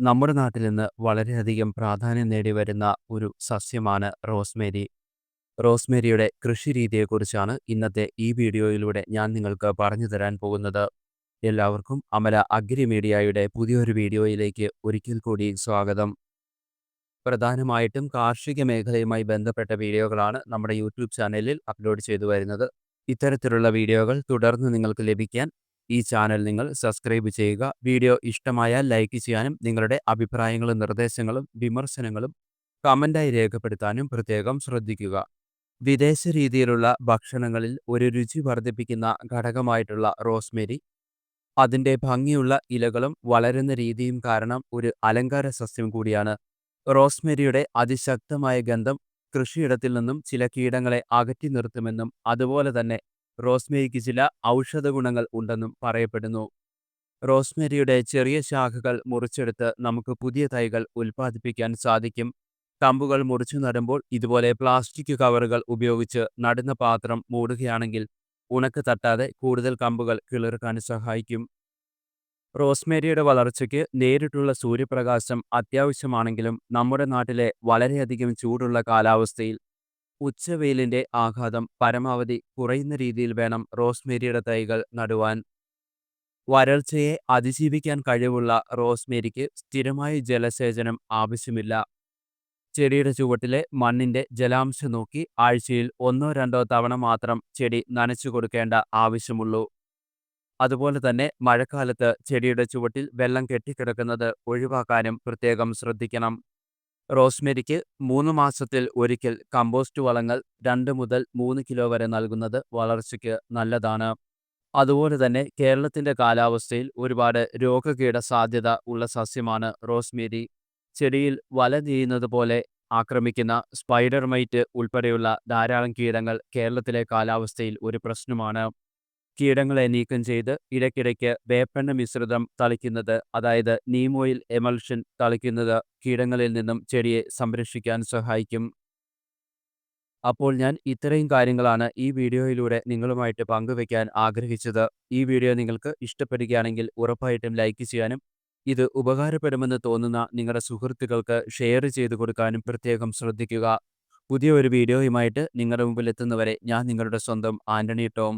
നമ്മുടെ നാട്ടിൽ നിന്ന് വളരെയധികം പ്രാധാന്യം നേടി വരുന്ന ഒരു സസ്യമാണ് റോസ്മേരി. റോസ്മേരിയുടെ കൃഷി രീതിയെക്കുറിച്ചാണ് ഇന്നത്തെ ഈ വീഡിയോയിലൂടെ ഞാൻ നിങ്ങൾക്ക് പറഞ്ഞു തരാൻ പോകുന്നത്. എല്ലാവർക്കും അമല അഗ്രി മീഡിയയുടെ പുതിയൊരു വീഡിയോയിലേക്ക് ഒരിക്കൽ കൂടി സ്വാഗതം. പ്രധാനമായിട്ടും കാർഷിക മേഖലയുമായി ബന്ധപ്പെട്ട വീഡിയോകളാണ് നമ്മുടെ യൂട്യൂബ് ചാനലിൽ അപ്ലോഡ് ചെയ്തു വരുന്നത്. ഇത്തരത്തിലുള്ള വീഡിയോകൾ തുടർന്ന് നിങ്ങൾക്ക് ലഭിക്കാൻ ഈ ചാനൽ നിങ്ങൾ സബ്സ്ക്രൈബ് ചെയ്യുക. വീഡിയോ ഇഷ്ടമായാൽ ലൈക്ക് ചെയ്യാനും നിങ്ങളുടെ അഭിപ്രായങ്ങളും നിർദ്ദേശങ്ങളും വിമർശനങ്ങളും കമന്റായി രേഖപ്പെടുത്താനും പ്രത്യേകം ശ്രദ്ധിക്കുക. വിദേശ രീതിയിലുള്ള ഭക്ഷണങ്ങളിൽ ഒരു രുചി വർദ്ധിപ്പിക്കുന്ന ഘടകമായിട്ടുള്ള റോസ്മേരി അതിന്റെ ഭംഗിയുള്ള ഇലകളും വളരുന്ന രീതിയും കാരണം ഒരു അലങ്കാര സസ്യം കൂടിയാണ്. റോസ്മേരിയുടെ അതിശക്തമായ ഗന്ധം കൃഷിയിടത്തിൽ നിന്നും ചില കീടങ്ങളെ അകറ്റി നിർത്തുമെന്നും അതുപോലെ തന്നെ റോസ്മേരിക്ക് ചില ഔഷധ ഗുണങ്ങൾ ഉണ്ടെന്നും പറയപ്പെടുന്നു. റോസ്മേരിയുടെ ചെറിയ ശാഖകൾ മുറിച്ചെടുത്ത് നമുക്ക് പുതിയ തൈകൾ ഉൽപ്പാദിപ്പിക്കാൻ സാധിക്കും. കമ്പുകൾ മുറിച്ചു നടുമ്പോൾ ഇതുപോലെ പ്ലാസ്റ്റിക് കവറുകൾ ഉപയോഗിച്ച് നടുന്ന പാത്രം മൂടുകയാണെങ്കിൽ ഉണക്ക് തട്ടാതെ കൂടുതൽ കമ്പുകൾ കിളിർക്കാൻ സഹായിക്കും. റോസ്മേരിയുടെ വളർച്ചയ്ക്ക് നേരിട്ടുള്ള സൂര്യപ്രകാശം അത്യാവശ്യമാണെങ്കിലും നമ്മുടെ നാട്ടിലെ വളരെയധികം ചൂടുള്ള കാലാവസ്ഥയിൽ ഉച്ചവെയിലിന്റെ ആഘാതം പരമാവധി കുറയുന്ന രീതിയിൽ വേണം റോസ്മേരിയുടെ തൈകൾ നടുവാൻ. വരൾച്ചയെ അതിജീവിക്കാൻ കഴിവുള്ള റോസ്മേരിക്ക് സ്ഥിരമായ ജലസേചനം ആവശ്യമില്ല. ചെടിയുടെ ചുവട്ടിലെ മണ്ണിന്റെ ജലാംശം നോക്കി ആഴ്ചയിൽ ഒന്നോ രണ്ടോ തവണ മാത്രം ചെടി നനച്ചു കൊടുക്കേണ്ട ആവശ്യമുള്ളൂ. അതുപോലെ തന്നെ മഴക്കാലത്ത് ചെടിയുടെ ചുവട്ടിൽ വെള്ളം കെട്ടിക്കിടക്കുന്നത് ഒഴിവാക്കാനും പ്രത്യേകം ശ്രദ്ധിക്കണം. റോസ്മേരിക്ക് മൂന്ന് മാസത്തിൽ ഒരിക്കൽ കമ്പോസ്റ്റ് വളങ്ങൾ രണ്ട് മുതൽ മൂന്ന് കിലോ വരെ നൽകുന്നത് വളർച്ചയ്ക്ക് നല്ലതാണ്. അതുപോലെ തന്നെ കേരളത്തിന്റെ കാലാവസ്ഥയിൽ ഒരുപാട് രോഗകീട സാധ്യത ഉള്ള സസ്യമാണ് റോസ്മേരി. ചെടിയിൽ വല നെയ്യുന്നത് പോലെ ആക്രമിക്കുന്ന സ്പൈഡർ മൈറ്റ് ഉൾപ്പെടെയുള്ള ധാരാളം കീടങ്ങൾ കേരളത്തിലെ കാലാവസ്ഥയിൽ ഒരു പ്രശ്നമാണ്. കീടങ്ങളെ നീക്കം ചെയ്ത് ഇടയ്ക്കിടയ്ക്ക് വേപ്പെണ്ണ മിശ്രിതം തളിക്കുന്നത് അതായത് നീമോയിൽ ഓയിൽ എമൾഷൻ തളിക്കുന്നത് കീടങ്ങളിൽ നിന്നും ചെടിയെ സംരക്ഷിക്കാൻ സഹായിക്കും. അപ്പോൾ ഞാൻ ഇത്രയും കാര്യങ്ങളാണ് ഈ വീഡിയോയിലൂടെ നിങ്ങളുമായിട്ട് പങ്കുവയ്ക്കാൻ ആഗ്രഹിച്ചത്. ഈ വീഡിയോ നിങ്ങൾക്ക് ഇഷ്ടപ്പെടുകയാണെങ്കിൽ ഉറപ്പായിട്ടും ലൈക്ക് ചെയ്യാനും ഇത് ഉപകാരപ്പെടുമെന്ന് തോന്നുന്ന നിങ്ങളുടെ സുഹൃത്തുക്കൾക്ക് ഷെയർ ചെയ്തു കൊടുക്കാനും പ്രത്യേകം ശ്രദ്ധിക്കുക. പുതിയ ഒരു വീഡിയോയുമായിട്ട് നിങ്ങളുടെ മുമ്പിൽ എത്തുന്നവരെ ഞാൻ നിങ്ങളുടെ സ്വന്തം ആന്റണി ടോം.